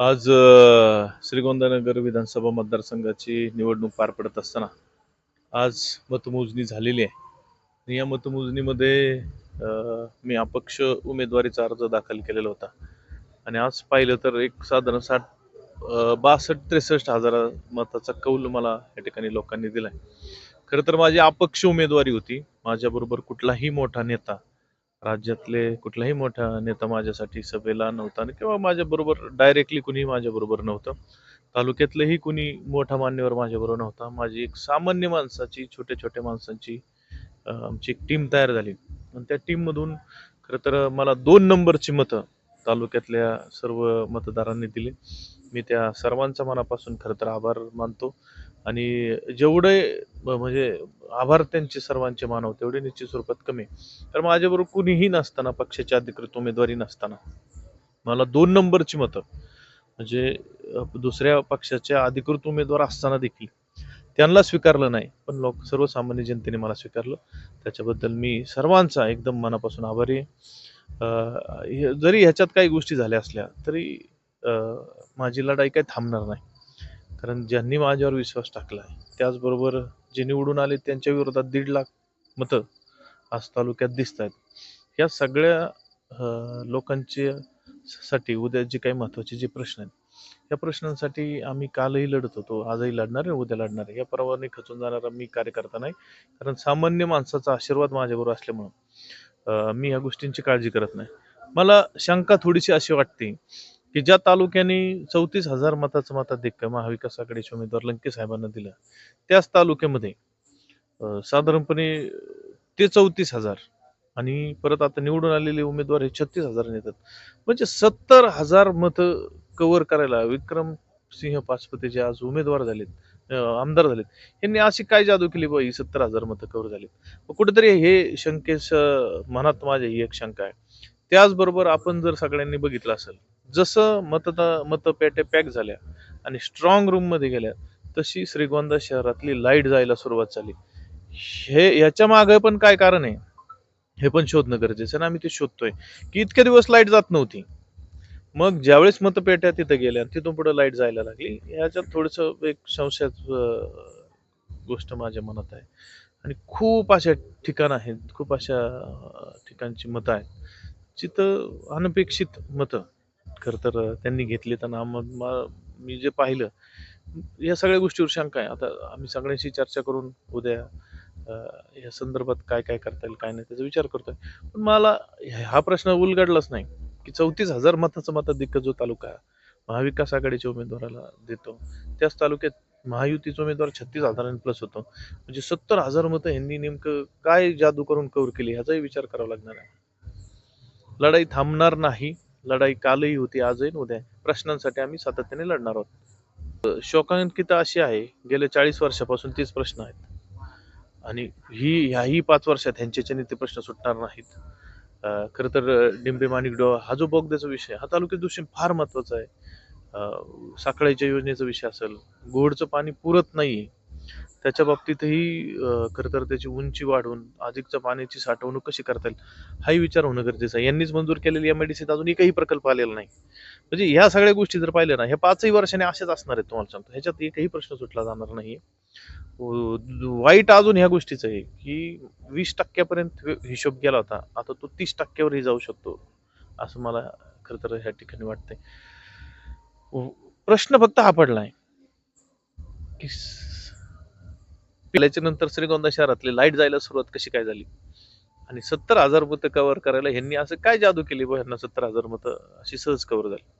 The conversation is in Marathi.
आज श्रीगोंदानगर विधानसभा मतदारसंघाची निवडणूक पार पडत असताना आज मतमोजणी झालेली आहे. आणि या मतमोजणीमध्ये मी अपक्ष उमेदवारीचा अर्ज दाखल केलेला होता. आणि आज पाहिलं तर एक साधारण साठ बासष्ट त्रेसष्ट हजार मताचा कौल मला या ठिकाणी लोकांनी दिला आहे खरं तर माझी अपक्ष उमेदवारी होती. माझ्याबरोबर कुठलाही मोठा नेता राज्यातले कुठलाही मोठा नेता माझ्यासाठी सभेला नव्हता आणि किंवा माझ्याबरोबर डायरेक्टली कुणी माझ्याबरोबर नव्हतं. तालुक्यातलंही कुणी मोठा मान्यवर माझ्याबरोबर नव्हता. माझी एक सामान्य माणसाची छोट्या छोट्या माणसांची आमची एक टीम तयार झाली. आणि त्या टीममधून खरं तर मला दोन नंबरची मतं तालुक्यातल्या सर्व मतदारांनी दिली. मी त्या सर्वांचा मनापासून खरं तर आभार मानतो. आणि जेवढे म्हणजे आभार त्यांचे सर्वांचे मानव तेवढे निश्चित स्वरूपात कमी तर माझ्याबरोबर कुणीही नसताना पक्षाची अधिकृत उमेदवारी नसताना मला दोन नंबरची मतं म्हणजे दुसऱ्या पक्षाच्या अधिकृत उमेदवार असताना देखील त्यांना स्वीकारलं नाही पण लोक सर्वसामान्य जनतेने मला स्वीकारलं. त्याच्याबद्दल मी सर्वांचा एकदम मनापासून आभारी आहे. हे- जरी ह्याच्यात काही गोष्टी झाल्या असल्या तरी माझी लढाई काही थांबणार नाही. कारण ज्यांनी माझ्यावर विश्वास टाकला आहे त्याचबरोबर जे निवडून आले त्यांच्या विरोधात दीड लाख मतं आज तालुक्यात दिसत आहेत या सगळ्या लोकांचे साठी उद्या जे काही महत्त्वाचे जे प्रश्न आहेत या प्रश्नांसाठी आम्ही कालही लढत होतो. आजही लढणार आहे उद्या लढणार आहे. या पर्वाने खचून जाणारा मी कार्यकर्ता नाही. कारण सामान्य माणसाचा आशीर्वाद माझ्याबरोबर असल्यामुळं मी ह्या गोष्टींची काळजी करत नाही. मला शंका थोडीशी अशी वाटते की ज्या तालुक्याने चौतीस हजार मताचं मताधिक्य महाविकास आघाडीचे उमेदवार लंके साहेबांना दिलं त्याच तालुक्यामध्ये साधारणपणे ते चौतीस हजार आणि परत आता निवडून आलेले उमेदवार हे छत्तीस हजार येतात म्हणजे सत्तर हजार मतं कव्हर करायला विक्रम सिंह पाचपते जे आज उमेदवार झालेत आमदार झालेत यांनी अशी काय जादू केली बा ही सत्तर हजार मतं कव्हर झालीत? कुठेतरी हे शंकेस मनात माझ्या ही एक शंका आहे. त्याचबरोबर आपण जर सगळ्यांनी बघितलं असेल जसं मतदा मतपेट्या पॅक झाल्या आणि स्ट्रॉंग रूममध्ये गेल्या तशी श्रीगोंदा शहरातली लाइट जायला सुरुवात झाली. हे ह्याच्या मागे पण काय कारण आहे? हे पण शोधणं गरजेचं आहे आणि आम्ही ते शोधतोय. की इतके दिवस लाइट जात नव्हती. मग ज्यावेळेस मतपेट्या तिथं गेल्या तिथून पुढे लाइट जायला लागली ह्याच्यात थोडंसं एक संशयात गोष्ट माझ्या मनात आहे. आणि खूप अशा ठिकाण आहेत खूप अशा ठिकाणची मतं आहेत. जिथं अनपेक्षित मतं खरं तर त्यांनी घेतली तर मी जे पाहिलं या सगळ्या गोष्टीवर शंका आहे. आता आम्ही सगळ्यांशी चर्चा करून उद्या अं, या संदर्भात काय काय करता येईल काय नाही त्याचा विचार करतोय. पण मला हा प्रश्न उलगडलाच नाही की चौतीस हजार मताचं मताधिक्य जो तालुका आहे, महाविकास आघाडीच्या उमेदवाराला देतो. त्याच तालुक्यात महायुतीचा उमेदवार छत्तीस हजारांनी प्लस होतो. म्हणजे सत्तर हजार मतं ह्यांनी नेमकं काय जादू करून कव्हर केली ह्याचाही विचार करावा लागणार आहे. लढाई थांबणार नाही. लढाई कालही होती आजही उद्या प्रश्नांसाठी आम्ही सातत्याने लढणार आहोत. शोकांकिता अशी आहे गेल्या चाळीस वर्षापासून तीच प्रश्न आहेत. आणि ही ह्याही पाच वर्षात ह्यांच्याच्याने ते प्रश्न सुटणार नाहीत. खरं तर डिंबे माणिकडो हा जो बोगद्याचा विषय हा तालुक्यात दृष्टीने फार महत्त्वाचा आहे. साखळीच्या योजनेचा विषय असेल गोडचं पाणी पुरत नाही त्याच्या बाबतीतही अं, खरं तर त्याची उंची वाढवून अधिकच्या पाण्याची साठवणूक कशी करता येईल हाही विचार होणं गरजेचं आहे. यांनीच मंजूर केलेली एम आय अजून एकही प्रकल्प आलेला नाही. म्हणजे ह्या सगळ्या गोष्टी जर पाहिल्या ना ह्या पाचही वर्षाने असेच असणार आहेत तुम्हाला सांगतो. ह्याच्यात एकही प्रश्न सुटला जाणार नाही वाईट अजून ह्या गोष्टीचं आहे की वीस टक्क्यापर्यंत हिशोब गेला होता आता तो तीस टक्क्यावरही जाऊ शकतो असं मला खरं तर ह्या ठिकाणी वाटतंय. प्रश्न फक्त हा पडला आहे की पिल्याच्या नंतर श्रीगोंदा शहरातली लाइट जायला सुरुवात कशी काय झाली? आणि सत्तर हजार मतं कव्हर करायला ह्यांनी असं काय जादू केली बा ह्यांना सत्तर हजार मतं? अशी सहज कव्हर झाली.